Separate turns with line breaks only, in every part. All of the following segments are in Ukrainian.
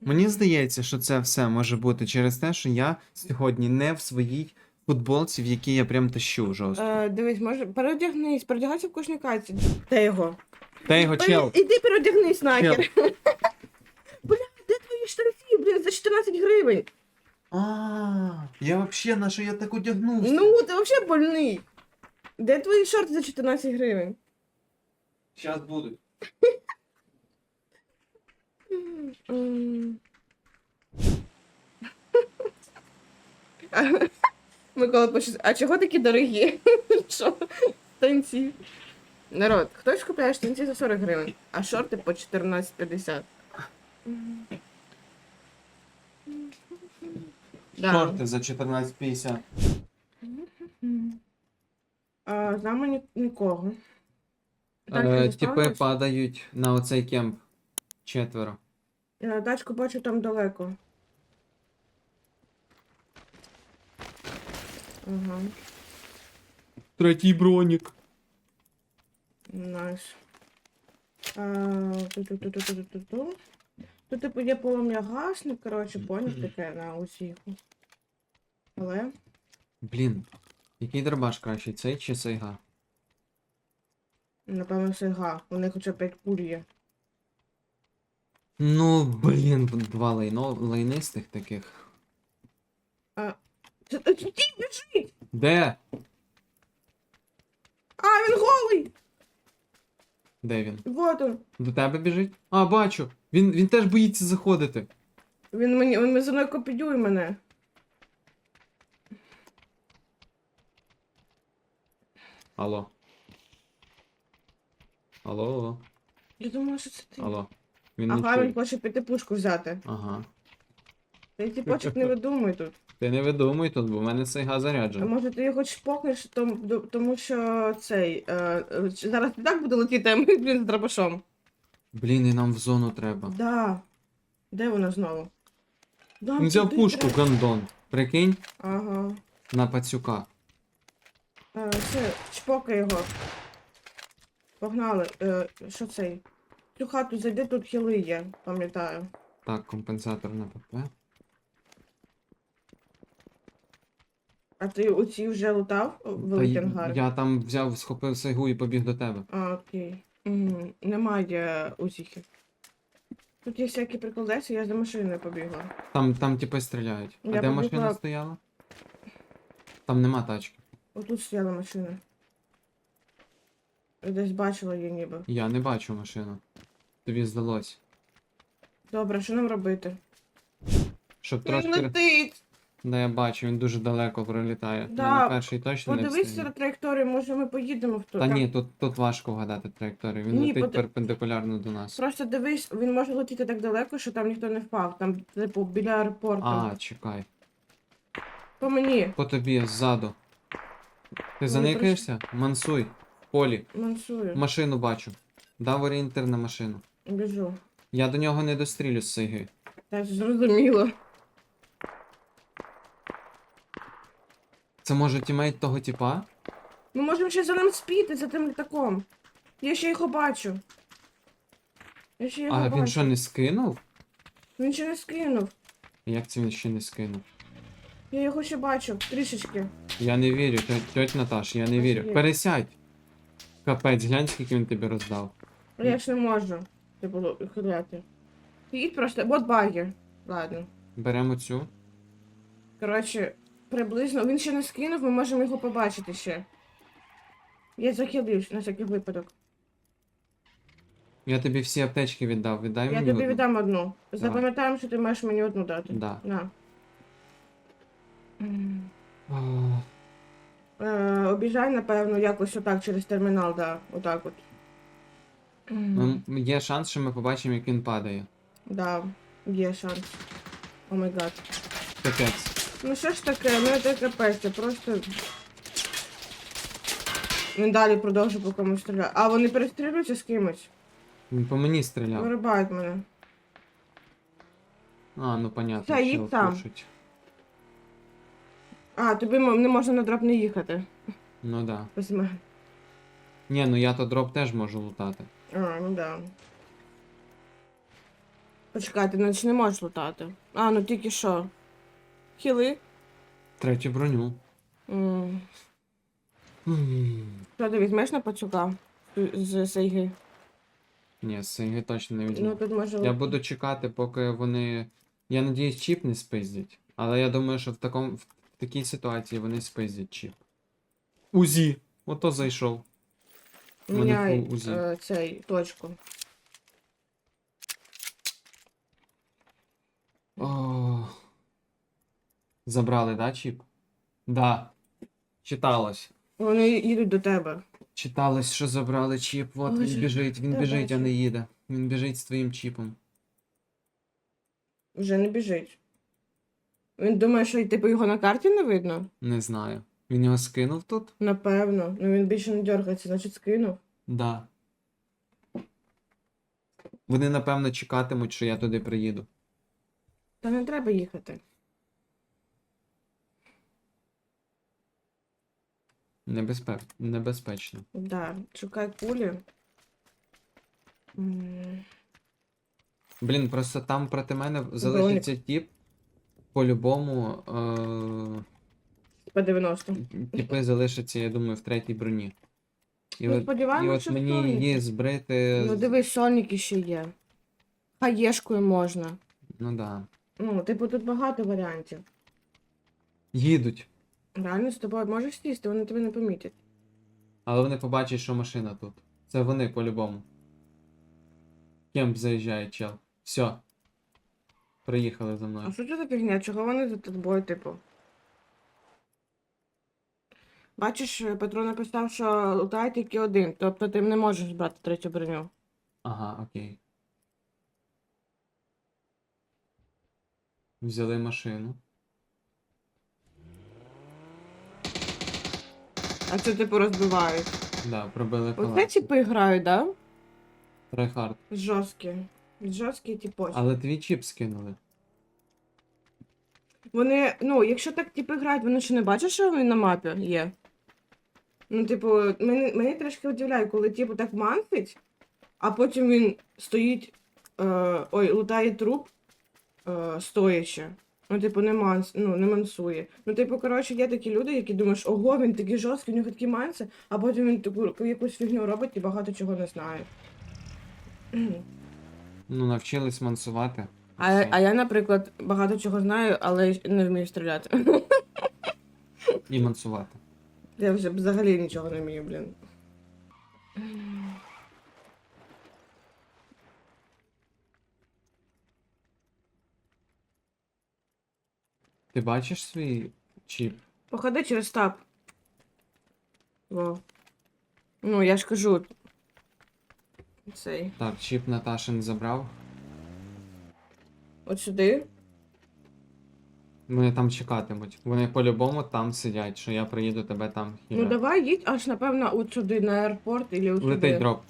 Мені здається, що це все може бути через те, що я сьогодні не в своїй футболці, в якій я прям тащу жорстко.
Е, дивись, може, переодягнись, переодягайся в кожній каці. Де його?
Та його чел.
Іди переодягнись, нахер. Бля, де твої штанці, блін, за 14 гривень?
А, я вообще на що я так одягнувся?
Ну, ти взагалі больний. Де твої шорти за 14 гривень?
Зараз будуть.
Микола пише, а чого такі дорогі? Що? Штанці. Народ, хтось купляє штанці за 40 гривень, а шорти по 14,50. Да.
Шорти за 14,50.
А, з нами ні- нікого.
Е? Тіпи падають на оцей кемп. Четверо.
Е, Тачку бачу там далеко. Ага,
Третій бронік.
Найс. Ту-ту-ту-ту-ту-ту-ту. Тут типу є полум'я гасник, коротше, поняв таке на усіху. Але
Блін. Який дробаш кращий, цей чи сайга?
напевно сега. У них хоча 5 куль є.
Ну, блін, два лайно, лайнистих таких.
Це- Ти біжить!
Де?
А, він голий!
Де він?
Вот он.
До тебе біжить? А, бачу. Він, він теж боїться заходити.
Він мені він за мною копідює мене.
Алло. Алло.
Я думала, що це ти.
Алло. Він
Ага, він хоче піти пушку взяти.
Ага.
Ти тіпочок не видумуй тут.
Ти не видумуй тут, бо в мене сайга
А
заряджена.
може ти його чпокнеш, тому, до- тому що цей. Е, е, зараз і так буде летіти, а ми, блін, з дробашом.
Блін, і нам в зону треба.
Да. Де вона знову? Да,
Він взяв
туди
пушку,
треба.
гандон. Прикинь,
Ага.
на пацюка.
Е, все, чпокай його. Погнали. Е, що цей? Цю хату зайди, тут хіли є, пам'ятаю.
Так, компенсатор на ПП.
А ти оці вже лутав
Та
великий ангар?
я там взяв, схопив сайгу і побіг до тебе.
А, окей. Угу. Немає усіхів. Тут є всякі прикладеться, я за машиною побігла.
Там, там типи стріляють. А
Я
де машина стояла? Там нема тачки.
Отут стояла машина. Я Десь бачила її ніби.
Я не бачу машину. Тобі здалось.
Добре, що нам робити?
Щоб
Він
трошки.
летить!
Да, я бачу, він дуже далеко пролітає.
Да.
На перший точно не
Подивись
встигне.
на траєкторію, може ми поїдемо в ту.
Та
там-
ні, тут, тут важко вгадати траєкторію. Він
Ні,
летить
поди-
перпендикулярно до нас.
Просто дивись, він може летіти так далеко, що там ніхто не впав. Там, типу, біля аеропорту.
А, чекай.
По мені.
По тобі ззаду. Ти заникаєшся? Мансуй. В полі.
Мансую.
Машину бачу. Дав орієнтир на машину.
Біжу.
Я до нього не дострілю з сайги.
Так, зрозуміло.
Це може тімейт того типа?
Ми можемо ще за ним спіти, за тим літаком. Я ще його бачу. Я ще його
А
бачу.
він що не скинув?
Він ще не скинув.
Як це він ще не скинув?
Я його ще бачу, трішечки.
Я не вірю, тьоть, тьоть Наташ, я не вірю. Пересядь. Капець, глянь, скільки він тобі роздав.
Я ж не можу. Типу, хиляти. Їдь просто. От баги. Ладно.
Беремо цю.
Коротше, приблизно. Він ще не скинув, ми можемо його побачити ще. Я захилився на всякий випадок.
Я тобі всі аптечки віддав. Віддай
Я
мені.
тобі
одну.
віддам одну. Запам'ятаємо, що ти маєш мені одну дати.
Да.
На. М. Е, обіжай, напевно, якось отак через термінал, да. Отак от.
Ну, Є шанс, що ми побачимо, як він падає.
Да, є шанс. О май гад.
Капець.
Ну що ж таке, ну це капець, це просто. Він далі продовжує по комусь стріляти. А вони перестрілюються з кимось.
Він по мені стріляв.
Вирубають мене.
А, ну понятно.
Та,
чел
там.
пушить.
А, тобі не можна на дроп не їхати.
Ну да.
Мене.
Ні, ну я то дроп теж можу лутати.
А, ну да. Почекай, ти наче не можеш лутати. А, ну тільки що. Хіли.
Третю броню.
М.
М.
Що ти візьмеш на пацюка з Сейги?
Ні, синги точно не візьму.
Ну тут може.
Я буду чекати, поки вони. Я надіюсь, чіп не спиздять. Але я думаю, що в такому в такій ситуації вони спиздять чіп. Узі! Ото зайшов.
Міняй е, цей точку.
О. Забрали, да, чіп? Да. Читалось.
Вони їдуть до тебе.
Читалось, що забрали чіп. От
Боже,
він біжить, він біжить, а не їде. Він біжить з твоїм чіпом.
Вже не біжить. Він думає, що типу його на карті не видно?
Не знаю. Він його скинув тут?
Напевно. Ну він більше не дергається, значить скинув.
Да. Вони, напевно, чекатимуть, що я туди приїду.
Та не треба їхати.
Небезпе... Небезпечно.
Да, шукай кулі. М,
Блін, просто там проти мене залишиться тіп. По-любому, е...
По 90.
тіпи залишаться, я думаю, в третій броні. І
Ну,
от, і от
що
мені
Соніки.
її збрити.
Ну дивись, соніки ще є. Хаєшкою можна.
Ну да.
Ну, типу, тут багато варіантів.
Їдуть.
Реально з тобою можеш сісти, вони тебе не помітять.
Але вони побачать, що машина тут. Це вони по-любому. Кемп заїжджає, чел. Все. Приїхали за
А
мною.
що це за фігня? Чого вони за тобою, типу? Бачиш, Петро написав, що лутає тільки один, тобто ти не можеш брати третю броню.
Ага, окей. Взяли машину.
А це типу розбивають.
Да, пробили
Оце типи грають, да?
Трайхард.
Жорсткі. Жорсткі типу.
Але твій чіп скинули.
Вони, ну, якщо так типи грають, вони ще не бачать, що він на мапі є. Ну, типу, мені, мені трішки удивляє, коли типу так мансить, а потім він стоїть, е, ой, лутає труп е, стоячи. Ну, типу, не манс, ну, не мансує. Ну, типу, коротше, є такі люди, які думаєш, ого, він такий жорсткий, у нього такі манси, а потім він таку якусь фігню робить і багато чого не знає.
Ну, навчились мансувати.
А, а я, наприклад, багато чого знаю, але не вмію стріляти.
І мансувати.
Я вже взагалі нічого не вмію, блін.
Ти бачиш свій чіп?
Походи через таб. Во. Ну, я ж кажу. Цей.
Так, чіп Наташин забрав.
От сюди.
Вони там чекатимуть. Вони по-любому там сидять, що я приїду тебе там
Ну давай їдь аж, напевно, от сюди на аеропорт і от сюди.
Летить дроп.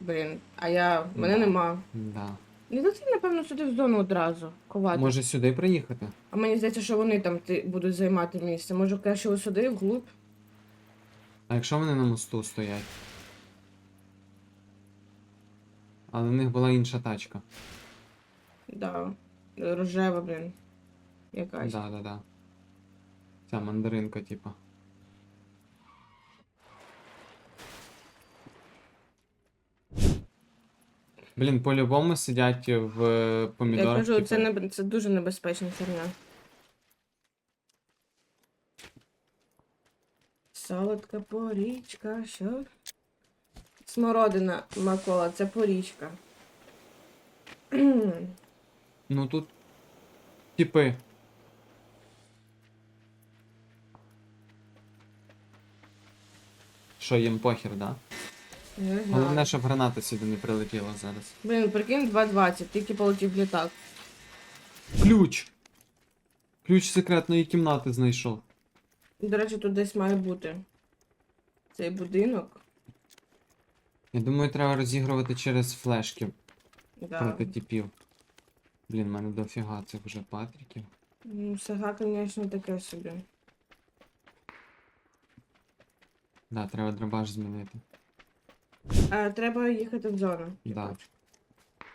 Блін, а я. Мене
Да.
нема.
Да.
Не лети, напевно, сюди в зону одразу. Ковати.
Може сюди приїхати?
А мені здається, що вони там ти, будуть займати місце. Може, краще ось сюди, вглуб.
А якщо вони на мосту стоять? Але в них була інша тачка.
Да. Рожева, блін. Якась.
Да, да, да. Ця мандаринка, типа. Блін, по-любому сидять в е,
Я
помідорах.
кажу, це,
типу.
не, це дуже небезпечна херня. Солодка порічка, що? Смородина, Микола, це порічка.
Ну тут. Типи. Що їм похер, да?
Не знаю.
Головне, щоб граната сюди не прилетіла зараз.
Блін, прикинь, 2.20, тільки полетів літак.
Ключ! Ключ секретної кімнати знайшов.
До речі, тут десь має бути цей будинок.
Я думаю, треба розігрувати через флешки
Да.
проти типів. Блін, в мене дофіга цих вже патріків.
Ну, Сага, звісно, таке собі.
Да, треба дробаш змінити.
А, треба їхати в зону.
Да.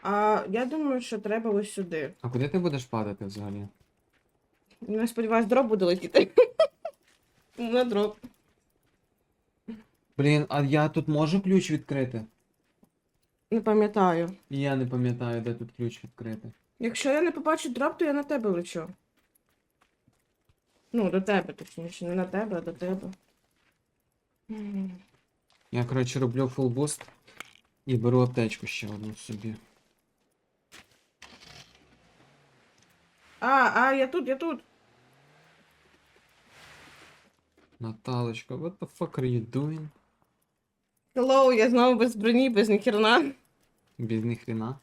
А я думаю, що треба ось сюди.
А куди ти будеш падати взагалі?
Я сподіваюсь, дроп буде летіти. На дроп.
Блін, а я тут можу ключ відкрити?
Не пам'ятаю.
Я не пам'ятаю, де тут ключ відкрити.
Якщо я не побачу дроп, то я на тебе лечу. Ну, до тебе, точніше, не на тебе, а до тебе.
Я, коротше, роблю фул буст і беру аптечку ще одну собі.
А, а, я тут, я тут.
Наталочка, what the fuck are you doing?
Hello, я знову без броні, без ніхерна.
Без ніхрена.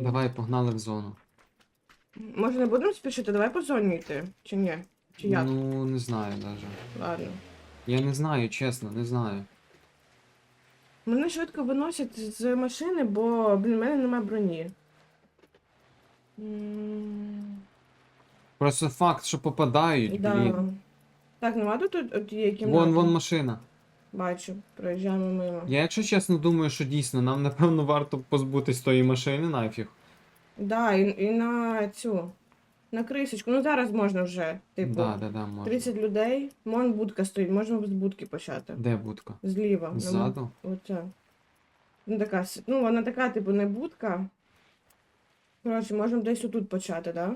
Давай, погнали в зону.
Може не будемо спішити, давай по зоні йти. Чи ні? Чи як?
Ну, не знаю даже.
Ладно.
Я не знаю, чесно, не знаю.
Мене швидко виносять з машини, бо, блін, в мене немає броні. М,
Просто факт, що попадають,
Да.
блін.
Так, нема тут от- от кімнати?
Вон, вон машина.
Бачу, проїжджаємо мимо.
Я, якщо чесно, думаю, що дійсно нам, напевно, варто позбутись тої машини нафіг.
Да, і, і на цю. На крисочку. Ну зараз можна вже. Типу,
Да, да, да, можна.
30 людей. Вон будка стоїть, можемо з будки почати.
Де будка?
Зліва. Нема-
Ззаду?
Оця. Ну така, с- ну вона така, типу, не будка. Коротше, можемо десь отут почати, да?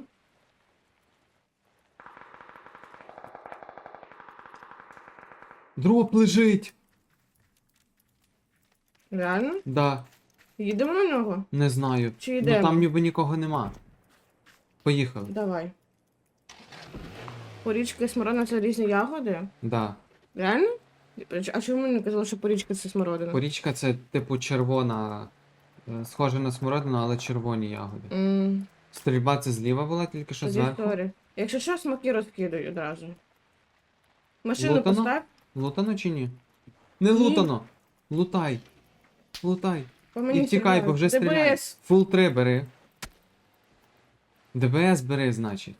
Дроп лежить!
Реально?
Да,
Їдемо на нього?
не знаю.
Чи
Ну
йдемо?
там ніби нікого нема. Поїхали.
Давай. Порічка і смородина це різні ягоди?
Да.
Реально? А чому мені не казали, що порічка це смородина?
Порічка це типу червона. е, Схожа на смородину, але червоні ягоди.
М,
Стрільба це зліва була, тільки що
Тоді
зверху.
сорі. Якщо що, смаки розкидаю одразу. Машину
Лутано?
постав,
Лутано чи ні? Не
Ні.
лутано! Лутай! Лутай!
по мені
І тікай, бо вже.
ДБС.
Фул 3 бери. ДБС бери, значить.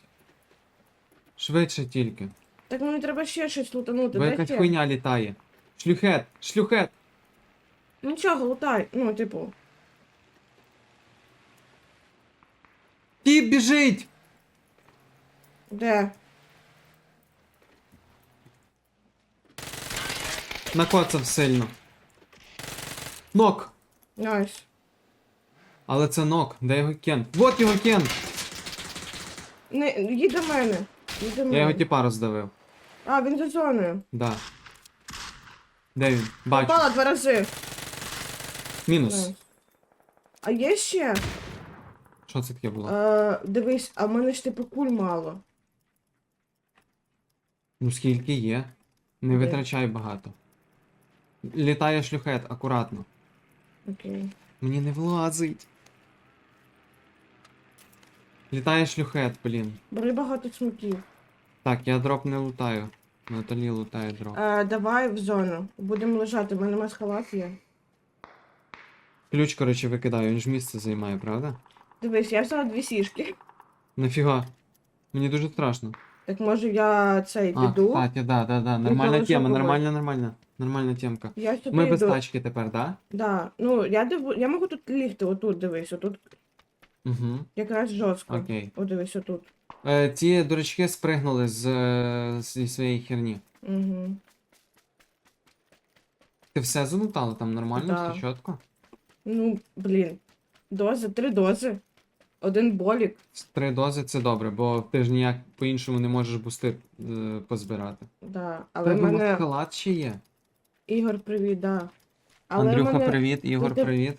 Швидше тільки.
Так мені треба ще щось лутанути.
Бо якась хуйня літає. Шлюхет! Шлюхет!
Нічого, лутай. Ну, типу.
Тіп біжить!
Де?
Накоцав сильно. Нок!
Найс.
Але це нок. Де його кен? Вот його кен!
Не, їдь до мене. Їдь до мене.
Я його тіпа роздавив.
А, він за зоною.
Да. Де він? Бачу.
Попала два рази.
Мінус.
Найс. А є ще?
Що це таке було?
Е, дивись, а в мене ж типу куль мало.
Ну скільки є? Не
Де?
витрачай багато. Літає шлюхет, акуратно.
Окей.
Мені не влазить. Літає шлюхет, блін.
Бери багато смаків.
Так, я дроп не лутаю. Наталі лутає дроп.
Е, давай в зону. Будемо лежати, в мене масхалат є.
Ключ, коротше, викидаю, він ж місце займає, правда?
Дивись, я взяла дві сішки.
Нафіга? Мені дуже страшно.
Так може я цей
А,
піду.
кстати, да, да, да. Нормальна тема,
когось.
нормальна, нормальна. Нормальна темка.
Я сюди
Ми без
йду.
тачки тепер, да?
Да. Ну, я диву, я можу тут лігти, отут дивись, отут
Угу.
якраз жорстко.
Окей.
О, дивись, отут.
Е, ці дурачки спригнули з, е, зі своєї херні.
Угу.
Ти все залутала там нормально,
Да.
все чітко?
Ну, блін. Дози, три дози. Один болік.
З Три дози це добре, бо ти ж ніяк по-іншому не можеш бусти е, позбирати.
Да. Але в
Тебе
мене.
халат ще є.
Ігор, привіт, да. Але в
Андрюха,
мене...
привіт, Ігор,
ти-
привіт.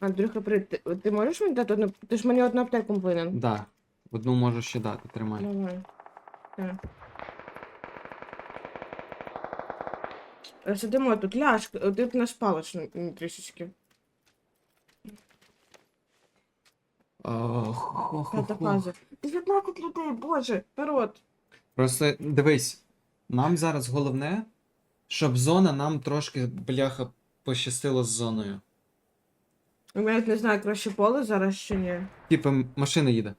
Андрюха, привіт. Ти, ти можеш мені дати одну. Ти ж мені одну аптеку повинен.
Да. Одну можу ще дати, тримай.
Давай. Так. Е, Сидимо тут, ляж, ти б наш палич м, м, трішечки.
Ох,
П'ята фаза. 19 людей, боже, народ.
Просто дивись, нам зараз головне, щоб зона нам трошки, бляха, пощастило з зоною.
Я навіть не знаю, краще поле зараз чи ні.
Типа, машина їде.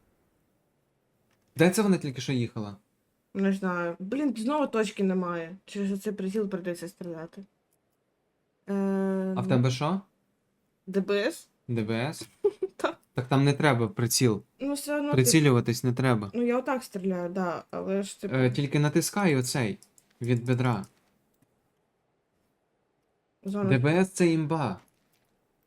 Де це вона тільки що їхала?
Не знаю. Блін, знову точки немає. Через оцей приціл прийдеться стріляти. Е,
А в тебе що?
ДБС?
ДБС?
Так.
Так там не треба приціл.
Ну, все одно. ти-
Прицілюватись не треба.
Ну, я отак стріляю, да, але ж типу.
Е, тільки натискай оцей від бедра.
зона.
ДБС це імба.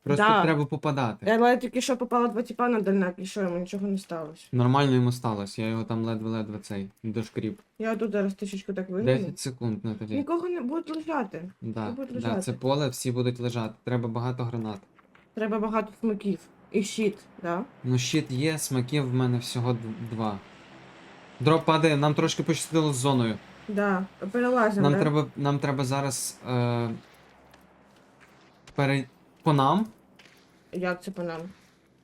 Просто
Да.
треба попадати.
Я тільки що попала два тіпа на дальняк, і що йому нічого не сталося.
Нормально йому сталося, я його там ледве-ледве цей дошкріп.
Я тут зараз тисячку так вигнаю.
10 секунд на тобі.
Нікого не будуть лежати.
Да,
будуть
да,
лежати.
це поле, всі будуть лежати. Треба багато гранат.
Треба багато смаків. І щит, да?
Ну, щит є, смаків в мене всього д- два. Дроп падає, нам трошки пощастило з зоною.
Да. Перелазимо,
Нам
да?
треба, нам треба зараз. Е, пере... По нам.
Як це по нам?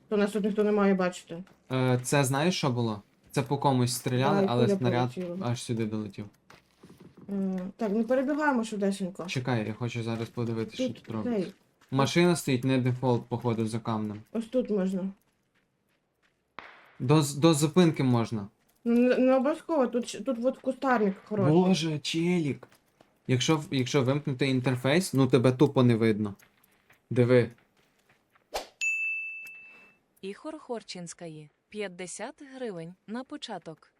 То нас тут ніхто не має бачити.
Е, це знаєш, що було? Це по комусь стріляли,
Да,
але
куля
снаряд
полетіла.
аж сюди долетів.
Е, Так, ну перебігаємо швидесенько.
Чекай, я хочу зараз подивитися, що
Тут
тут робиться.
цей.
Машина стоїть, не дефолт, походу, за камнем.
Ось тут можна.
До, з- до зупинки можна.
Ну, не, не обов'язково, тут, щ- тут от кустарник хороший.
Боже, челік. Якщо, в- якщо вимкнути інтерфейс, ну тебе тупо не видно. Диви.
Ігор Хорчинської 50 гривень на початок.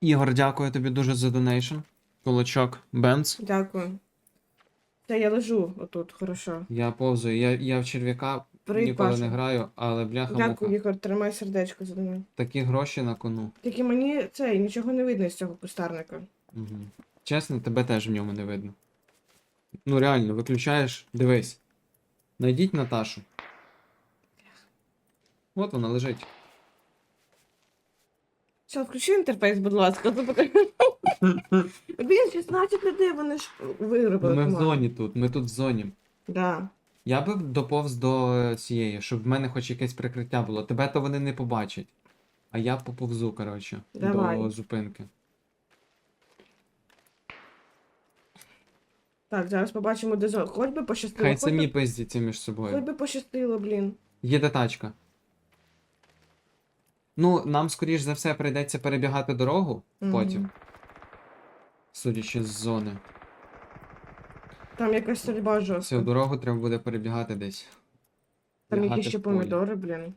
Ігор, дякую тобі дуже за донейшн. Кулачок, Бенц.
Дякую. Це я лежу отут, хорошо.
Я повзаю. Я, я в черв'яка
Привіт,
ніколи
Паша.
не граю, але бляха
Дякую. Ігор, тримай сердечко за мене.
Такі гроші на кону.
Тільки мені це нічого не видно з цього кустарника.
Угу. Чесно, тебе теж в ньому не видно. Ну реально, виключаєш, дивись. Найдіть Наташу. От вона лежить.
Все, включи інтерфейс, будь ласка. то поки- Блін, 16 людей, вони ж виробили.
Ми в
команду.
зоні тут, ми тут в зоні.
Да.
Я би доповз до е, цієї, щоб в мене хоч якесь прикриття було. Тебе то вони не побачать. А я поповзу, коротше,
Давай.
до зупинки.
Так, зараз побачимо, де зона. Хоч би пощастило.
Хай
хоч
самі
би-
пиздяться між
Хоч
собою.
би пощастило, блін.
Їде тачка. Ну, нам, скоріш за все, прийдеться перебігати дорогу
Мгм.
потім. Судячи з зони.
Там якась стрільба жорстка.
Всю дорогу треба буде перебігати десь.
Там
Лягати
якісь ще
в полі.
помідори, блін.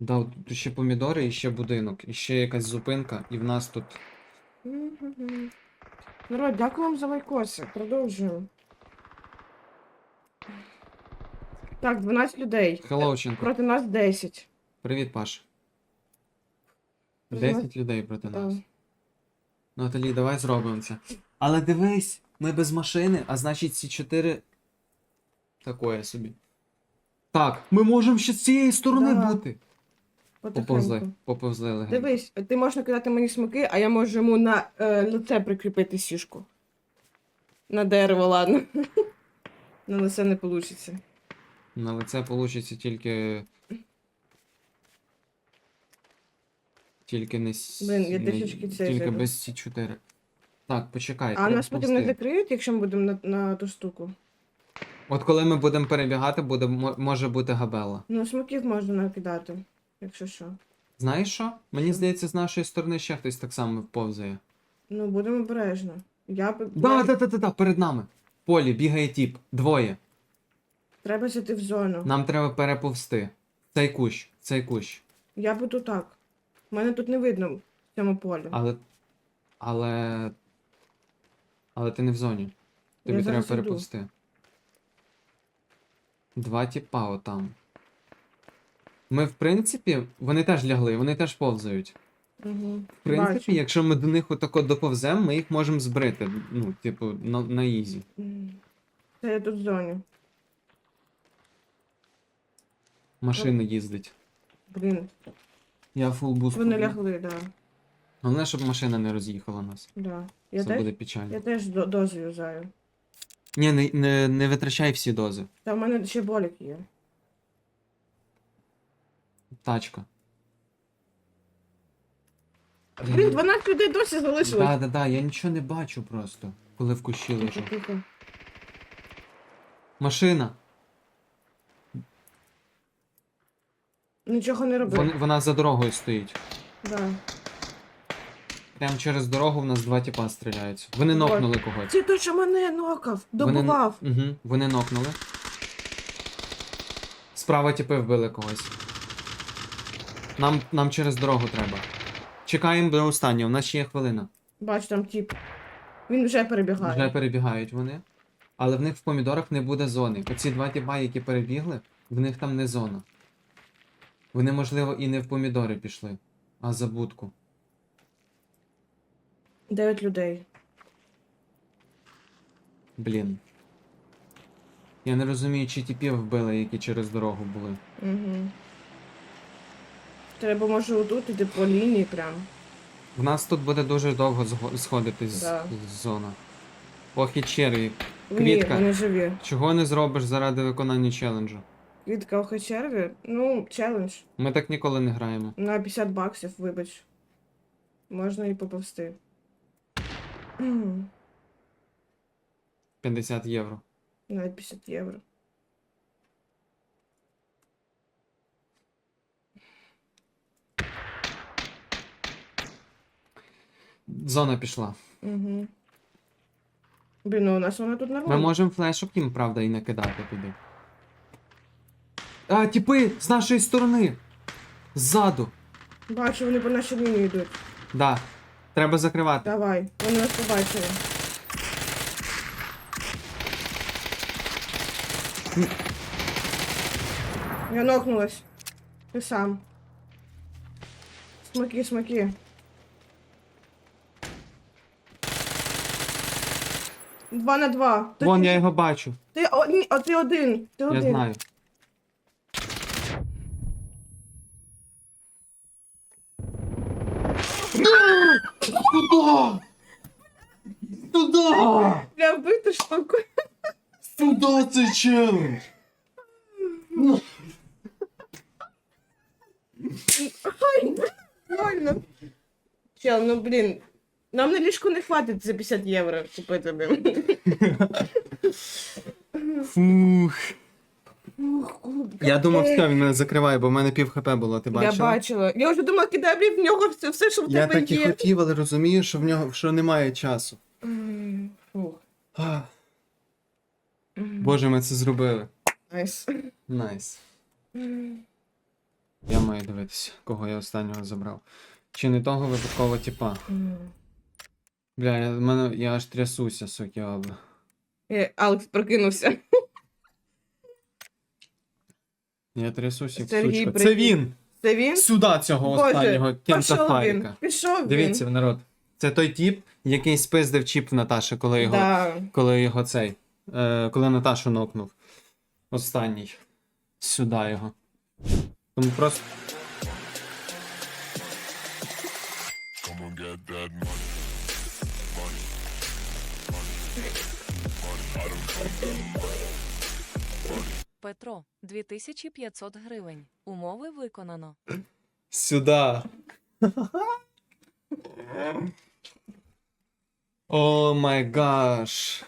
Да, от тут ще помідори і ще будинок, і ще якась зупинка, і в нас тут.
Мгм. Народ, дякую вам за лайкоси. Продовжуємо. Так, 12 людей.
Хеллоученко.
Проти нас 10.
Привіт, Паш. 10 людей проти нас. Наталі, давай зробимо це. Але дивись, ми без машини, а значить ці 4. Такое собі. Так, ми можемо ще з цієї сторони
Да.
бути. Поповзли,
Потихеньку.
поповзли легенько.
Дивись, ти можеш накидати мені смоки, а я можу йому на е, лице прикріпити сішку. На дерево, ладно. На лице не вийде.
На лице получиться тільки. Тільки не с...
Блін, я
не-
трішечки це
Тільки без ці 4. Так, почекай.
А нас потім не закриють, якщо ми будемо на, на ту штуку.
От коли ми будемо перебігати, буде, мо- може бути габела.
Ну, смоків можна накидати, якщо що.
Знаєш що? Мені
Що?
здається, з нашої сторони ще хтось так само повзає.
Ну, будемо обережно. Я б.
Да,
я-
да, да, да, да, перед нами. В полі бігає тіп. Двоє.
Треба зайти в зону.
Нам треба переповзти. Цей кущ, цей кущ.
Я буду так. Мене тут не видно в цьому полі.
Але. Але. Але ти не в зоні. Тобі
Я
треба
зараз іду.
переповзти. Два тіпа отам. Ми, в принципі, вони теж лягли, вони теж повзають.
Угу.
В принципі, якщо ми до них отако доповземо, ми їх можемо збрити. Ну, типу, на, на ізі.
Це я тут в зоні.
Машина їздить.
Блін,
Я фул буст.
вони
поб'ю.
лягли, да.
Головне, щоб машина не роз'їхала нас.
да. Я
Це
теж,
буде печально.
я теж до- дозу юзаю.
Ні, не, не, не витрачай всі дози.
Та в мене ще болік є.
Тачка.
Блін, 12 людей досі залишилось.
Да, да, да, я нічого не бачу просто, коли в кущі
Тихо,
лежу.
тихо.
Машина.
Нічого не роби.
Вон, вона за дорогою стоїть.
Да.
Прямо через дорогу в нас два тіпа стріляються. Вони нокнули когось.
Це той, що мене нокав,
Вони-
добував.
Угу, вони нокнули. Справа тіпи вбили когось. Нам, нам через дорогу треба. Чекаємо до останнього, у нас ще є хвилина.
Бачу, там тип. Він вже перебігає.
Вже перебігають вони. Але в них в помідорах не буде зони. Оці два тіпа, які перебігли, в них там не зона. Вони, можливо, і не в помідори пішли, а за будку.
Дев'ять людей.
Блін. Я не розумію, чи тіпів вбили, які через дорогу були.
Угу. Треба, може, отут іти по лінії прям.
В нас тут буде дуже довго зго- сходити з,
Да.
з зона. Ох і черві.
Ні,
Квітка.
вони живі.
Чого не зробиш заради виконання челенджу?
Квітка охочерві. Ну, челендж.
Ми так ніколи не граємо.
На 50 баксів, вибач. Можна і поповсти. М,
50 євро.
Навіть 50 євро.
Зона пішла.
Угу. Блін, ну у нас вона тут
Ми
нормально.
можемо флешок їм, правда, і накидати туди. А, тіпи! З нашої сторони! Ззаду!
Бачу, вони по нашій лінії йдуть.
Да. Треба закривати.
Давай, вони нас побачили. Я нокнулась. Ти сам. Смоки, смоки. Два на два. Ти-
Вон, я його бачу.
Ти, о, ні, а ти один. Ти
Я
один.
знаю. Туда! Туда!
Вбити штуку.
Туда цей челендж!
Ай, больно. Чел, ну блін. Нам на ліжку не хватить за 50 євро купити. блін.
Фух. Я думав, все, він мене закриває, бо в мене пів хп було, ти
Я
бачила?
бачила. Я вже думала, кидай блін, в нього все, все що в
Я
тебе
так і
є.
хотів, але розумію, що в нього що немає часу.
М, Фух. М,
Боже, ми це зробили.
Найс.
Найс.
М.
Я маю дивитися, кого я останнього забрав. Чи не того випадково типа.
М.
Бля, я, в мене, я аж трясуся, сокіабла.
Е, Алекс прокинувся.
Я трясусь як
Сергій,
сучка. Це він!
Це він?
Сюди цього останнього
Боже,
кента
пішов він. Пішов
Дивіться, народ. Це той тіп, який спиздив чіп в Наташі, коли його,
Да.
коли його цей. Е, коли Наташу нокнув. Останній. Сюди його. Тому просто.
Петро 2500 гривень. Умови виконано.
Сюда. О май гаш.